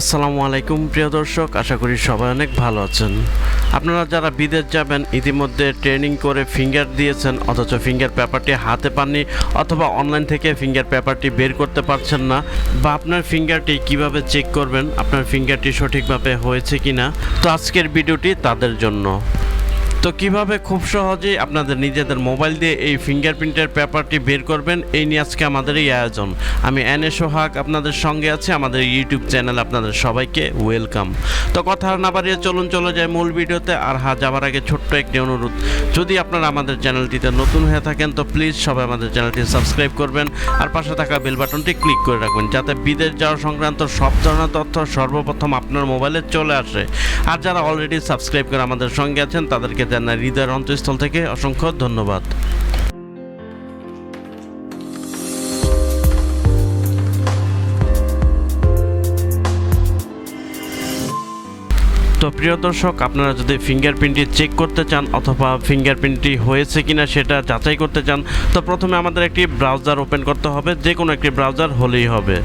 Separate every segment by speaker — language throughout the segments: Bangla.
Speaker 1: আসসালামু আলাইকুম, প্রিয় দর্শক। আশা করি সবাই অনেক ভালো আছেন। আপনারা যারা বিদেশ যাবেন, ইতিমধ্যে ট্রেনিং করে ফিঙ্গার দিয়েছেন, অথচ ফিঙ্গার পেপারটি হাতে পাননি, অথবা অনলাইন থেকে ফিঙ্গার পেপারটি বের করতে পারছেন না, বা আপনার ফিঙ্গারটি কীভাবে চেক করবেন, আপনার ফিঙ্গারটি সঠিকভাবে হয়েছে কি না তো আজকের ভিডিওটি তাদের জন্য। তো কীভাবে খুব সহজেই আপনাদের নিজেদের মোবাইল দিয়ে এই ফিঙ্গারপ্রিন্টের পেপারটি বের করবেন, এই নিয়ে আজকে আমাদের এই আয়োজন। আমি এন এ সোহাগ আপনাদের সঙ্গে আছি, আমাদের ইউটিউব চ্যানেল আপনাদের সবাইকে ওয়েলকাম তো কথা না বাড়িয়ে চলুন, চলে যায় মূল ভিডিওতে। আর হা যাওয়ার আগে ছোট্ট একটি অনুরোধ। যদি আপনারা আমাদের চ্যানেলটিতে নতুন হয়ে থাকেন, তো প্লিজ সবাই আমাদের চ্যানেলটি সাবস্ক্রাইব করবেন। আর পাশে থাকা বেল বাটনটি ক্লিক করে রাখবেন, যাতে বিদেশ যাওয়া সংক্রান্ত সব ধরনের তথ্য সর্বপ্রথম আপনার মোবাইলে চলে আসে। আর যারা অলরেডি সাবস্ক্রাইব করে আমাদের সঙ্গে আছেন, তাদেরকে জানাই হৃদয়ের অন্তঃস্থল থেকে অসংখ্য ধন্যবাদ। তো প্রিয় দর্শক, আপনারা যদি ফিঙ্গারপ্রিন্টটি চেক করতে চান অথবা ফিঙ্গারপ্রিন্টটি হয়েছে কিনা সেটা যাচাই করতে চান, তো প্রথমে আমাদের একটি ব্রাউজার ওপেন করতে হবে যে কোনো একটি ব্রাউজার হলেই হবে।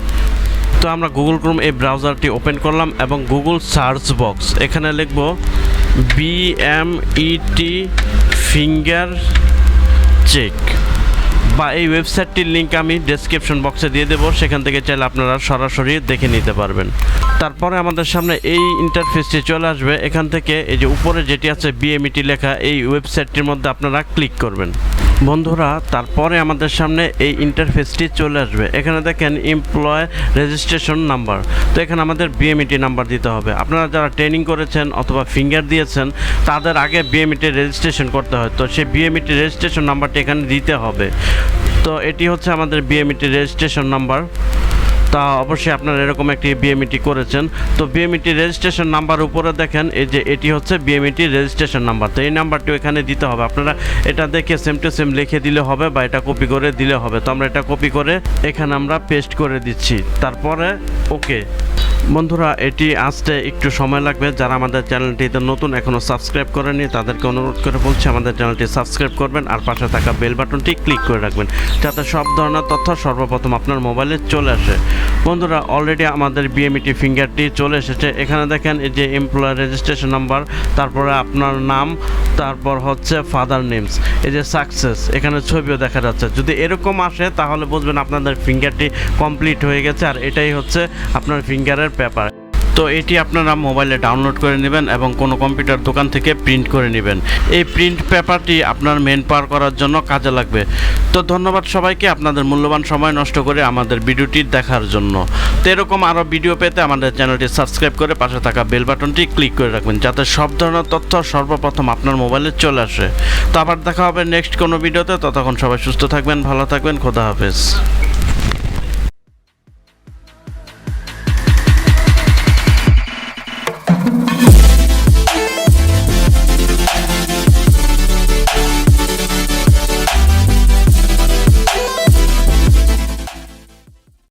Speaker 1: তো আমরা গুগল ক্রোম এই ব্রাউজারটি ওপেন করলাম এবং গুগল সার্চ বক্স এখানে লিখব বিএমইটি ফিঙ্গার চেক বা এই ওয়েবসাইটটির লিঙ্ক আমি ডেসক্রিপশন বক্সে দিয়ে দেবো। সেখান থেকে চাইলে আপনারা সরাসরি দেখে নিতে পারবেন। তারপরে আমাদের সামনে এই ইন্টারফেসটি চলে আসবে। এখান থেকে এই যে উপরে যেটি আছে বিএমইটি লেখা, এই ওয়েবসাইটটির মধ্যে আপনারা ক্লিক করবেন। বন্ধুরা, তারপরে আমাদের সামনে এই ইন্টারফেসটি চলে আসবে। এখানে দেখেন এমপ্লয় রেজিস্ট্রেশন নাম্বার তো এখানে আমাদের বিএমইটি নাম্বার দিতে হবে। আপনারা যারা ট্রেনিং করেছেন অথবা ফিঙ্গার দিয়েছেন, তাদের আগে বিএমইটি রেজিস্ট্রেশন করতে হয়। তো সেই বিএমইটি রেজিস্ট্রেশন নাম্বারটি এখানে দিতে হবে। তো এটি হচ্ছে আমাদের বিএমইটি রেজিস্ট্রেশন নাম্বার তা অবশ্যই আপনারা এরকম একটি বিএমইটি করেছেন। তো বিএমইটি রেজিস্ট্রেশন নাম্বার উপরে দেখেন, এই যে এটি হচ্ছে বিএমইটি রেজিস্ট্রেশন নাম্বার তো এই নাম্বারটি এখানে দিতে হবে। আপনারা এটা দেখে সেম টু সেম লিখে দিলে হবে বা এটা কপি করে দিলে হবে। তো আমরা এটা কপি করে এখানে আমরা পেস্ট করে দিচ্ছি। তারপরে ওকে বন্ধুরা, এটি আসতে একটু সময় লাগবে। যারা আমাদের চ্যানেলটিতে নতুন এখনও সাবস্ক্রাইব করেনি তাদেরকে অনুরোধ করে বলছি, আমাদের চ্যানেলটি সাবস্ক্রাইব করবেন আর পাশে থাকা বেল বাটনটি ক্লিক করে রাখবেন, যাতে সব ধরনের তথ্য সর্বপ্রথম আপনার মোবাইলে চলে আসে। বন্ধুরা অলরেডি আমাদের বিএমইটি ফিঙ্গারটি চলে এসেছে। এখানে দেখেন, এই যে এমপ্লয় রেজিস্ট্রেশন নাম্বার তারপরে আপনার নাম, তারপর হচ্ছে ফাদার নেমস এই যে সাকসেস এখানে ছবিও দেখা যাচ্ছে। যদি এরকম আসে, তাহলে বুঝবেন আপনাদের ফিঙ্গারটি কমপ্লিট হয়ে গেছে, আর এটাই হচ্ছে আপনার ফিঙ্গারের পেপার তো এটি আপনারা মোবাইলে ডাউনলোড করে নেবেন এবং কোনো কম্পিউটার দোকান থেকে প্রিন্ট করে নেবেন। এই প্রিন্ট পেপারটি আপনার মেন পাওয়ার করার জন্য কাজে লাগবে। তো ধন্যবাদ সবাইকে আপনাদের মূল্যবান সময় নষ্ট করে আমাদের ভিডিওটি দেখার জন্য। তো এরকম আরও ভিডিও পেতে আমাদের চ্যানেলটি সাবস্ক্রাইব করে পাশে থাকা বেল বাটনটি ক্লিক করে রাখবেন, যাতে সব ধরনের তথ্য সর্বপ্রথম আপনার মোবাইলে চলে আসে। তো আবার দেখা হবে নেক্সট কোনো ভিডিওতে ততক্ষণ সবাই সুস্থ থাকবেন, ভালো থাকবেন, খোদা হাফেজ।